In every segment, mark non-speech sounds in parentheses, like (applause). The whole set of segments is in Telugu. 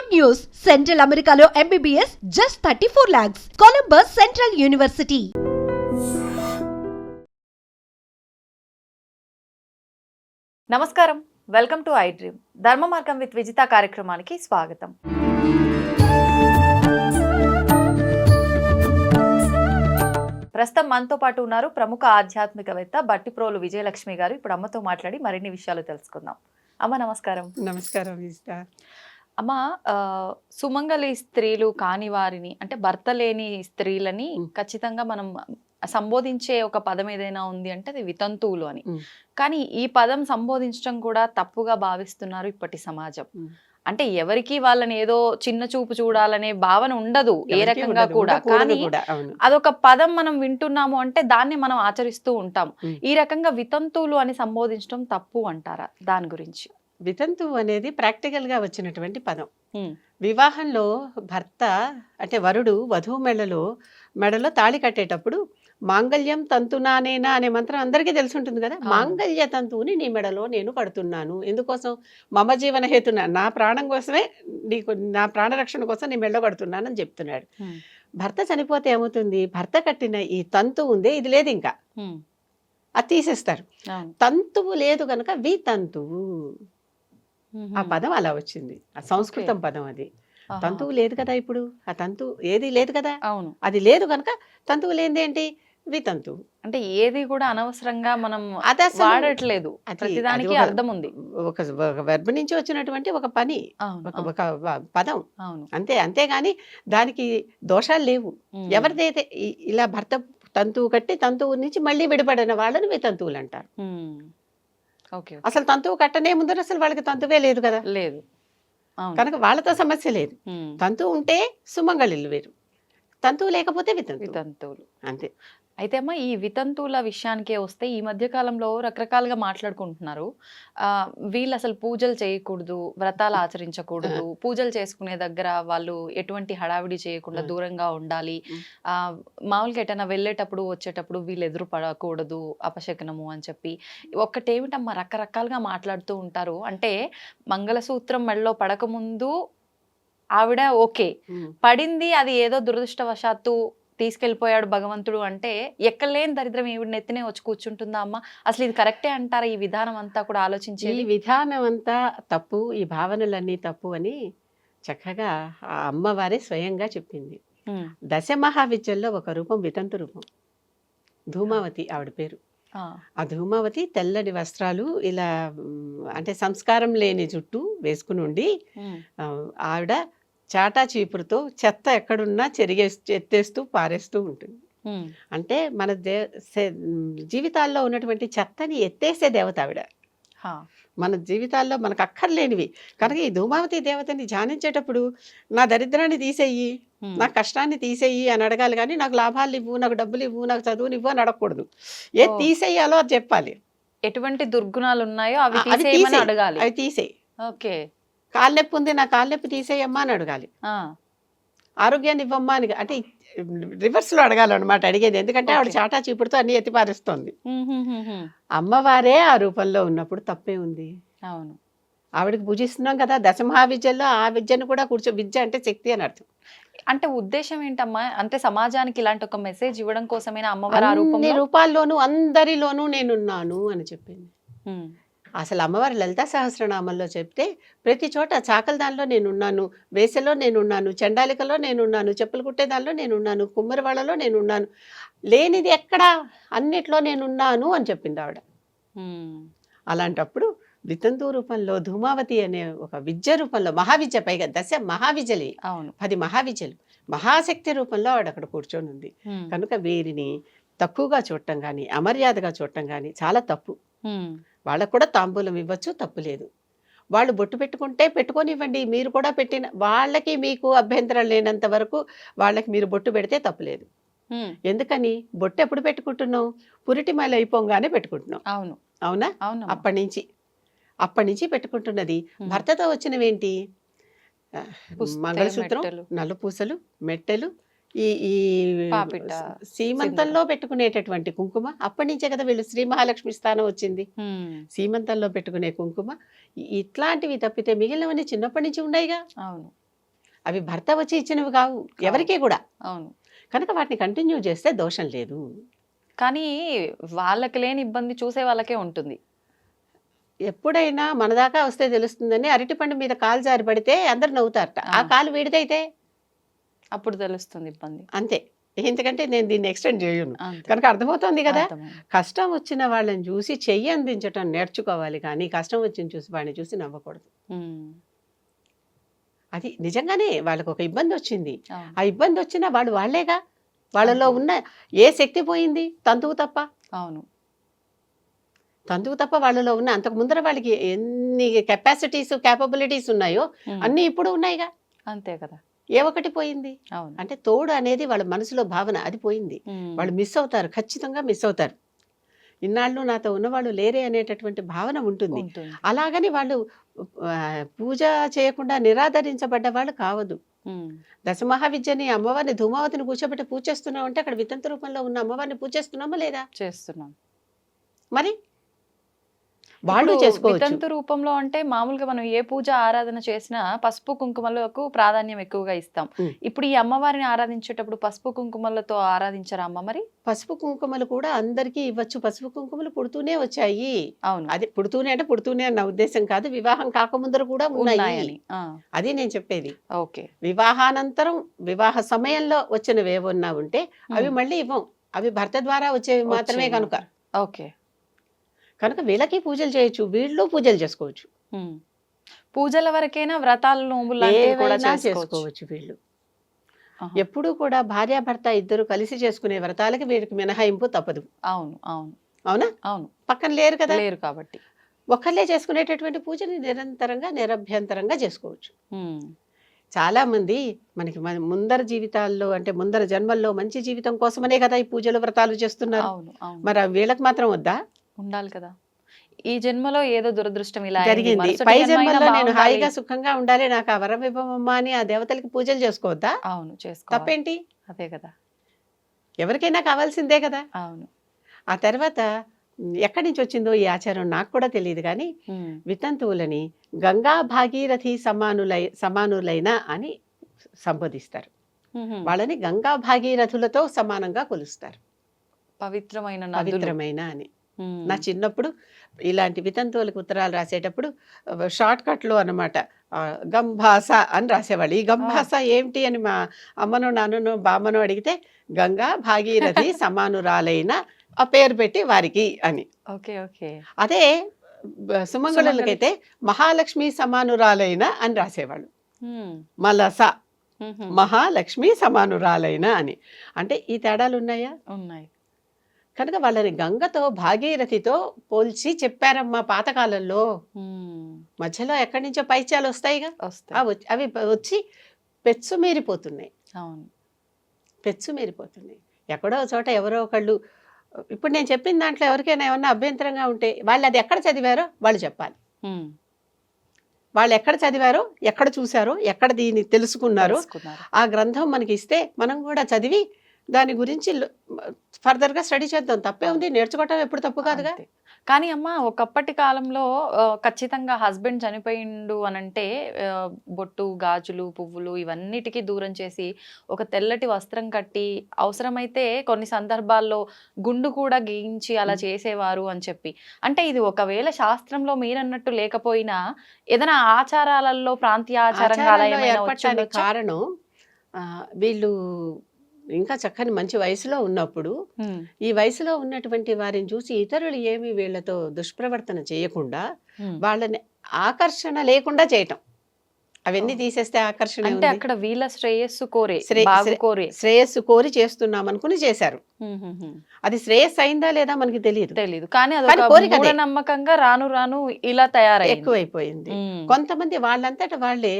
Good news! Central Americano MBBS just 34 lakhs. Columbus Central University. నమస్కారం. Welcome to I dream Dharma Margam with Vijitha కార్యక్రమానికి స్వాగతం. ప్రస్తుతం మనతో పాటు ఉన్నారు ప్రముఖ ఆధ్యాత్మికవేత్త బట్టిప్రోలు విజయలక్ష్మి గారు. ఇప్పుడు అమ్మతో మాట్లాడి మరిన్ని విషయాలు తెలుసుకుందాం. అమ్మ నమస్కారం. నమస్కారం విజిత. అమ్మ ఆ, సుమంగళి స్త్రీలు కాని వారిని అంటే భర్త లేని స్త్రీలని. ఖచ్చితంగా మనం సంబోధించే ఒక పదం ఏదైనా ఉంది అంటే అది వితంతువులు అని. కానీ ఈ పదం సంబోధించడం కూడా తప్పుగా భావిస్తున్నారు ఇప్పటి సమాజం. అంటే ఎవరికి వాళ్ళని ఏదో చిన్న చూపు చూడాలనే భావన ఉండదు ఏ రకంగా కూడా కానీ అదొక పదం మనం వింటున్నాము అంటే దాన్ని మనం ఆచరిస్తూ ఉంటాం. ఈ రకంగా వితంతువులు అని సంబోధించడం తప్పు అంటారా దాని గురించి వితంతు అనేది ప్రాక్టికల్గా వచ్చినటువంటి పదం. వివాహంలో భర్త అంటే వరుడు వధువు మెడలో మెడలో తాళి కట్టేటప్పుడు మాంగళ్యం తంతునానేనా అనే మంత్రం అందరికీ తెలిసి ఉంటుంది కదా. మాంగళ్య తంతువుని నీ మెడలో నేను కడుతున్నాను. ఎందుకోసం? మమ జీవన హేతున. నా ప్రాణం కోసమే నీకు నా ప్రాణరక్షణ కోసం నీ మెడలో కడుతున్నాను అని చెప్తున్నాడు. భర్త చనిపోతే ఏమవుతుంది? భర్త కట్టిన ఈ తంతు ఉందే ఇది లేదు ఇంకా. అది తీసేస్తారు. తంతువు లేదు కనుక వి తంతువు ఆ. పదం అలా వచ్చింది. ఆ సంస్కృతం పదం అది. తంతువు లేదు కదా ఇప్పుడు? ఆ తంతు ఏది లేదు కదా? అవును. అది లేదు కనుక తంతువు లేనిది ఏంటి? వితంతువు. అంటే ఏది కూడా అనవసరంగా మనం అది వాడట్లేదు. ప్రతిదానికి ఒక- అర్థం ఉంది. ఒక వెర్బ్ నుంచి వచ్చినటువంటి ఒక పని. ఒక పదం. అవును. అంతే అంతేగాని దానికి దోషాలు లేవు. ఎవరిదైతే ఇలా భర్త తంతువు కట్టి తంతువు నుంచి మళ్ళీ విడిపడిన వాళ్ళని వితంతువులు అంటారు. అసలు తంతువు కట్టనే ముందర అసలు వాళ్ళకి తంతువే లేదు కదా. లేదు. కనుక వాళ్ళతో సమస్య లేదు. తంతువు ఉంటే సుమంగళిల్లు వేరు. తంతువు లేకపోతే వితంతువు. వితంతువులు. అంతే. అయితే అమ్మ ఈ వితంతువుల విషయానికే వస్తే ఈ మధ్య కాలంలో రకరకాలుగా మాట్లాడుకుంటున్నారు. ఆ, వీళ్ళు అసలు పూజలు చేయకూడదు వ్రతాలు ఆచరించకూడదు పూజలు చేసుకునే దగ్గర వాళ్ళు ఎటువంటి హడావిడి చేయకుండా. దూరంగా ఉండాలి. మామూలుగా ఎటైనా వెళ్ళేటప్పుడు వచ్చేటప్పుడు వీళ్ళు ఎదురు పడకూడదు అపశకనము అని చెప్పి. ఒక్కటేమిటమ్మా రకరకాలుగా మాట్లాడుతూ ఉంటారు. అంటే మంగళసూత్రం మెడలో పడకముందు ఆవిడ ఓకే. పడింది అది ఏదో దురదృష్టవశాత్తు తీసుకెళ్ళిపోయాడు భగవంతుడు అంటే ఎక్కలేని దరిద్రం ఈవిడ నెత్తినే వచ్చి కూర్చుంటుందా అమ్మ? అసలు ఇది కరెక్టే అంటారా ఈ విధానం అంతా కూడా ఈ ఆలోచించేది? విధానం అంతా తప్పు ఈ భావనలన్నీ తప్పు అని చక్కగా ఆ అమ్మవారే స్వయంగా చెప్పింది. దశ మహావిద్యల్లో ఒక రూపం వితంతు రూపం. ధూమావతి ఆవిడ పేరు. ఆ, ధూమావతి తెల్లని వస్త్రాలు ఇలా అంటే సంస్కారం లేని జుట్టు వేసుకుని ఉండి ఆవిడ చాటా చీపురుతో చెత్త ఎక్కడున్నా చెరిగే ఎత్తేస్తూ పారేస్తూ ఉంటుంది. అంటే మన దే జీవితాల్లో ఉన్నటువంటి చెత్తని ఎత్తేసే దేవత ఆవిడ. మన జీవితాల్లో మనకు అక్కర్లేనివి. కనుక ఈ ధూమావతి దేవతని ధ్యానించేటప్పుడు నా దరిద్రాన్ని తీసేయి నా కష్టాన్ని తీసేయి అని అడగాలి కానీ నాకు లాభాలు ఇవ్వు నాకు డబ్బులు ఇవ్వు నాకు చదువుని ఇవ్వు అని అడగకూడదు. ఏ. తీసేయాలో అది చెప్పాలి. ఎటువంటి దుర్గుణాలు ఉన్నాయో అవి. అడగాలి. అవి తీసేయి. ఓకే. కాలు నొప్పి ఉంది నా కాలు నొప్పి తీసేయమ్మా అని అడగాలి. ఆ, ఆరోగ్యాన్ని ఇవ్వమ్మా అని అంటే రివర్స్లో అడగాలన్నమాట అడిగేది. ఎందుకంటే ఆవిడ. చాటా చీపుడుతో అన్ని ఎత్తి పారేస్తోంది. ఉమ్, ఉమ్, ఉమ్, ఉమ్, అమ్మవారే ఆ రూపంలో ఉన్నప్పుడు తప్పే ఉంది. అవును. ఆవిడకి పూజిస్తున్నాం కదా దశమహావిద్యల్లో ఆ విద్యను కూడా కూర్చో విద్య అంటే శక్తి అని అర్థం. అంటే ఉద్దేశం ఏంటమ్మా? అంటే సమాజానికి ఇలాంటి ఒక మెసేజ్ ఇవ్వడం కోసమైనా అమ్మవారు రూపంలో? రూపాల్లోనూ అందరిలోనూ నేనున్నాను అని చెప్పింది. అసలు అమ్మవారి లలితా సహస్రనామంలో చెప్తే ప్రతి చోట చాకల దానిలో నేనున్నాను వేసెలో నేనున్నాను చండాలికలో నేనున్నాను చెప్పులు కుట్టే దానిలో నేనున్నాను కుమ్మరి వాళ్ళలో నేనున్నాను లేనిది ఎక్కడా అన్నిట్లో నేనున్నాను అని చెప్పింది ఆవిడ. అలాంటప్పుడు వితంతు రూపంలో ధూమావతి అనే ఒక విద్య రూపంలో మహావిద్య పైగా దశ మహావిద్యలే అవును. పది మహావిద్యలు మహాశక్తి రూపంలో ఆవిడ అక్కడ కూర్చొని ఉంది. కనుక వీరిని తక్కువగా చూడటం కానీ అమర్యాదగా చూడటం కానీ చాలా తప్పు. వాళ్ళకు కూడా తాంబూలం ఇవ్వచ్చు తప్పు లేదు. వాళ్ళు బొట్టు పెట్టుకుంటే పెట్టుకొనివ్వండి మీరు కూడా పెట్టిన వాళ్ళకి మీకు అభ్యంతరం లేనంత వరకు వాళ్ళకి మీరు బొట్టు పెడితే తప్పులేదు ఎందుకని? బొట్టు ఎప్పుడు పెట్టుకుంటున్నాం పురిటి మళ్ళీ అయిపోగానే పెట్టుకుంటున్నాం అవును. అవునా? అవును అప్పటి నుంచి. అప్పటి నుంచి పెట్టుకుంటున్నది. భర్తతో వచ్చినవేంటి? మంగళసూత్రం మెట్టెలు. నలుపూసలు మెట్టెలు ఈ ఈ సీమంతంలో పెట్టుకునేటటువంటి కుంకుమ అప్పటి నుంచే కదా వీళ్ళు శ్రీ మహాలక్ష్మి స్థానం వచ్చింది. సీమంతంలో పెట్టుకునే కుంకుమ ఇట్లాంటివి తప్పితే మిగిలినవన్నీ చిన్నప్పటి నుంచి ఉన్నాయిగా అవును. అవి భర్త వచ్చి ఇచ్చినవి కావు ఎవరికీ కూడా. అవును. కనుక వాటిని కంటిన్యూ చేస్తే దోషం లేదు. కానీ వాళ్ళకి లేని ఇబ్బంది చూసే వాళ్ళకే ఉంటుంది. ఎప్పుడైనా మన దాకా వస్తే తెలుస్తుందని అరటిపండు మీద కాలు జారి పడితే అందరు నవ్వుతారట. ఆ. కాలు వీడిదైతే అప్పుడు తెలుస్తుంది ఇబ్బంది అంతే ఎందుకంటే నేను దీన్ని ఎక్స్టెండ్ చేయను. కనుక అర్థమవుతోంది కదా. కష్టం వచ్చిన వాళ్ళని చూసి చెయ్యి అందించటం నేర్చుకోవాలి కానీ కష్టం వచ్చిన చూసి వాడిని చూసి నవ్వకూడదు. అది నిజంగానే వాళ్ళకి ఒక ఇబ్బంది వచ్చింది. ఆ ఇబ్బంది వచ్చినా వాళ్ళు వాళ్ళేగా వాళ్ళలో. ఉన్న ఏ శక్తి పోయింది తంతువు తప్ప అవును తంతువు తప్ప వాళ్ళలో ఉన్న అంతకు ముందర వాళ్ళకి ఎన్ని కెపాసిటీస్ క్యాపబిలిటీస్ ఉన్నాయో. అన్నీ ఇప్పుడు ఉన్నాయిగా అంతే కదా ఏ ఒకటి పోయింది? అంటే తోడు అనేది వాళ్ళ మనసులో భావన అది పోయింది. వాళ్ళు మిస్ అవుతారు ఖచ్చితంగా మిస్ అవుతారు. ఇన్నాళ్ళు నాతో ఉన్నవాళ్ళు లేరే అనేటటువంటి భావన ఉంటుంది. అలాగని వాళ్ళు పూజ చేయకుండా నిరాదరించబడ్డ వాళ్ళు కావద్దు. దశమహావిద్యని అమ్మవారిని ధూమావతిని కూర్చోబెట్టి పూజ చేస్తున్నాం అంటే అక్కడ వితంత రూపంలో ఉన్న అమ్మవారిని పూజ చేస్తున్నామా లేదా? చేస్తున్నాం. మరి? వాళ్ళు చేసుకోవచ్చు. వితంతు రూపంలో అంటే మామూలుగా మనం ఏ పూజ ఆరాధన చేసినా పసుపు కుంకుమలకు ప్రాధాన్యం ఎక్కువగా ఇస్తాం. ఇప్పుడు ఈ అమ్మవారిని ఆరాధించేటప్పుడు పసుపు కుంకుమలతో ఆరాధించరా అమ్మ మరి? పసుపు కుంకుమలు కూడా అందరికీ ఇవ్వచ్చు. పసుపు కుంకుమలు పుడుతూనే వచ్చాయి. అవును. అది పుడుతూనే అంటే పుడుతూనే అన్న ఉద్దేశం కాదు. వివాహం కాకముందర కూడా ఉన్నాయి. ఉన్నాయని అది నేను చెప్పేది. ఓకే. వివాహానంతరం వివాహ సమయంలో వచ్చినవి ఏమన్నా ఉంటే అవి. మళ్ళీ ఇవ్వం. అవి భర్త ద్వారా వచ్చేవి మాత్రమే కనుక. ఓకే. కనుక వీళ్ళకి పూజలు చేయొచ్చు వీళ్ళు పూజలు చేసుకోవచ్చు. పూజల వరకైనా వ్రతాలు నోములు చేసుకోవచ్చు. వీళ్ళు. ఎప్పుడూ కూడా భార్యాభర్త ఇద్దరు కలిసి చేసుకునే వ్రతాలకి వీరికి మినహాయింపు తప్పదు. అవును అవును. అవునా? అవును. పక్కన లేరు కదా? లేరు కాబట్టి. ఒక్కళ్ళే చేసుకునేటటువంటి పూజని నిరంతరంగా నిరభ్యంతరంగా చేసుకోవచ్చు. చాలా మంది మనకి మన ముందర జీవితాల్లో అంటే ముందర జన్మల్లో మంచి జీవితం కోసమనే కదా ఈ పూజలు వ్రతాలు చేస్తున్నారు. మరి వీళ్ళకి మాత్రం వద్దా? ఉండాలి కదా. ఈ జన్మలో ఏదో దురదృష్టం ఇలా. జరిగింది. పై జన్మలో నేను. హాయిగా సుఖంగా ఉండాలి. నాకు ఆ వరం ఇవ్వమమ్మా అని ఆ దేవతలకి పూజలు చేసుకోవద్దా? అవును చేసుకోవాలి. తప్పేంటి? అదే కదా. ఎవరికైనా కావాల్సిందే కదా. అవును. ఆ తర్వాత ఎక్కడి నుంచి వచ్చిందో ఈ ఆచారం నాకు కూడా తెలియదు కానీ. వితంతువులని గంగా భాగీరథి సమానులై సమానులైన అని సంబోధిస్తారు. వాళ్ళని గంగా భాగీరథులతో సమానంగా కొలుస్తారు. పవిత్రమైన పవిత్రమైన అని. నా చిన్నప్పుడు ఇలాంటి వితంతువులకు ఉత్తరాలు రాసేటప్పుడు షార్ట్ కట్లో అనమాట గంభాస అని రాసేవాళ్ళు. ఈ గంభాస ఏమిటి అని మా అమ్మను నాన్నను బామ్మను అడిగితే గంగా భాగీరథి (laughs) సమానురాలైన ఆ పేరు పెట్టి వారికి అని. Okay okay. అదే సుమంగళులకైతే మహాలక్ష్మి సమానురాలైన అని రాసేవాళ్ళు. మలస. మహాలక్ష్మి సమానురాలైన అని. అంటే ఈ తేడాలు ఉన్నాయా? ఉన్నాయి. కనుక వాళ్ళని గంగతో భాగీరథితో పోల్చి చెప్పారమ్మా పాతకాలంలో. మధ్యలో ఎక్కడి నుంచో పైత్యాలు వస్తాయిగా? అవి వచ్చి పెచ్చు మీరిపోతున్నాయి. అవును. పెచ్చు మీరిపోతున్నాయి. ఎక్కడో చోట ఎవరో ఒకళ్ళు ఇప్పుడు నేను చెప్పిన దాంట్లో ఎవరికైనా ఏమన్నా అభ్యంతరంగా ఉంటే వాళ్ళు అది ఎక్కడ చదివారో వాళ్ళు చెప్పాలి. వాళ్ళు ఎక్కడ చదివారో ఎక్కడ చూశారో ఎక్కడ దీన్ని తెలుసుకున్నారు. ఆ గ్రంథం మనకి ఇస్తే మనం కూడా చదివి దాని గురించి ఫర్దర్గా స్టడీ చేద్దాం తప్పే ఉంది నేర్చుకోవటం ఎప్పుడు తప్పు కాదుగా. కానీ అమ్మ ఒకప్పటి కాలంలో ఖచ్చితంగా హస్బెండ్ చనిపోయిండు అనంటే ఆ, బొట్టు గాజులు పువ్వులు ఇవన్నిటికీ దూరం చేసి ఒక తెల్లటి వస్త్రం కట్టి అవసరమైతే కొన్ని సందర్భాల్లో గుండు కూడా గీయించి అలా. చేసేవారు అని చెప్పి అంటే ఇది ఒకవేళ శాస్త్రంలో మీరన్నట్టు లేకపోయినా ఏదైనా ఆచారాలలో ప్రాంతీయ ఆచారంగా? కారణం వీళ్ళు ఇంకా చక్కని మంచి వయసులో ఉన్నప్పుడు ఈ వయసులో ఉన్నటువంటి వారిని చూసి ఇతరులు ఏమి వీళ్ళతో దుష్ప్రవర్తన చేయకుండా. వాళ్ళని ఆకర్షణ లేకుండా చేయటం అవన్నీ. తీసేస్తే ఆకర్షణ అంటే. అక్కడ వీళ్ళ శ్రేయస్సు కోరే శ్రేయస్సు కోరి చేస్తున్నాం అనుకుని చేశారు. అది శ్రేయస్సు అయిందా లేదా మనకి తెలియదు తెలీదు కానీ అది. మూఢనమ్మకంగా రాను రాను ఇలా తయారైంది ఎక్కువైపోయింది. కొంతమంది వాళ్ళంతట వాళ్ళే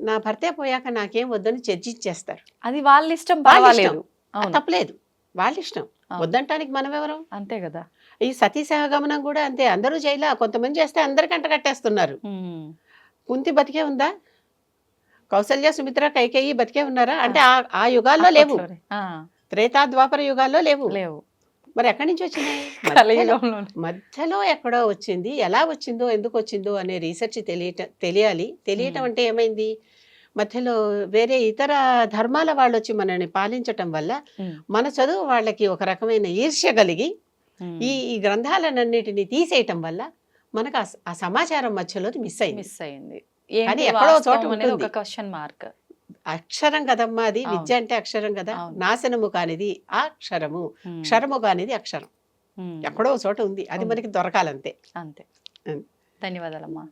నా భర్తే పోయాక నాకేం వద్దని చర్చించేస్తారు. అది వాళ్ళ ఇష్టం పర్వాలేదు. అవును. తప్పలేదు. వాళ్ళ ఇష్టం. వద్దంటానికి మనం ఎవరం అంతే కదా. ఈ సతీ సహగమనం కూడా అంతే. అందరూ జైలా కొంతమంది చేస్తే అందరికంట కట్టేస్తున్నారు. ఉమ్. కుంతి బతికే ఉందా? కౌసల్య సుమిత్ర కైకేయి బతికే ఉన్నారా? అంటే ఆ. యుగాల్లో లేవు. త్రేతా ద్వాపర యుగాల్లో లేవు. లేవు. మరి ఎక్కడి నుంచి వచ్చినాయి? మధ్యలో- ఎక్కడో వచ్చింది. ఎలా వచ్చిందో ఎందుకు వచ్చిందో అనే రీసెర్చ్ తెలియట తెలియాలి. తెలియటం. అంటే ఏమైంది? మధ్యలో వేరే ఇతర ధర్మాల వాళ్ళు వచ్చి మనల్ని పాలించటం వల్ల మన చదువు వాళ్ళకి ఒక రకమైన ఈర్ష్య కలిగి. ఈ ఈ గ్రంథాలన్నిటిని తీసేయటం వల్ల మనకు ఆ సమాచారం మధ్యలో మిస్ అయింది. మిస్ అయింది. ఎక్కడో చోట ఒక. క్వశ్చన్ మార్క్ అక్షరం కదమ్మా అది. విద్య అంటే అక్షరం కదా. నాశనము కానిది ఆ క్షరము. క్షరము కానిది అక్షరం. ఎక్కడో చోట ఉంది. అది. మనకి దొరకాలంతే. అంతే. ధన్యవాదాలమ్మా.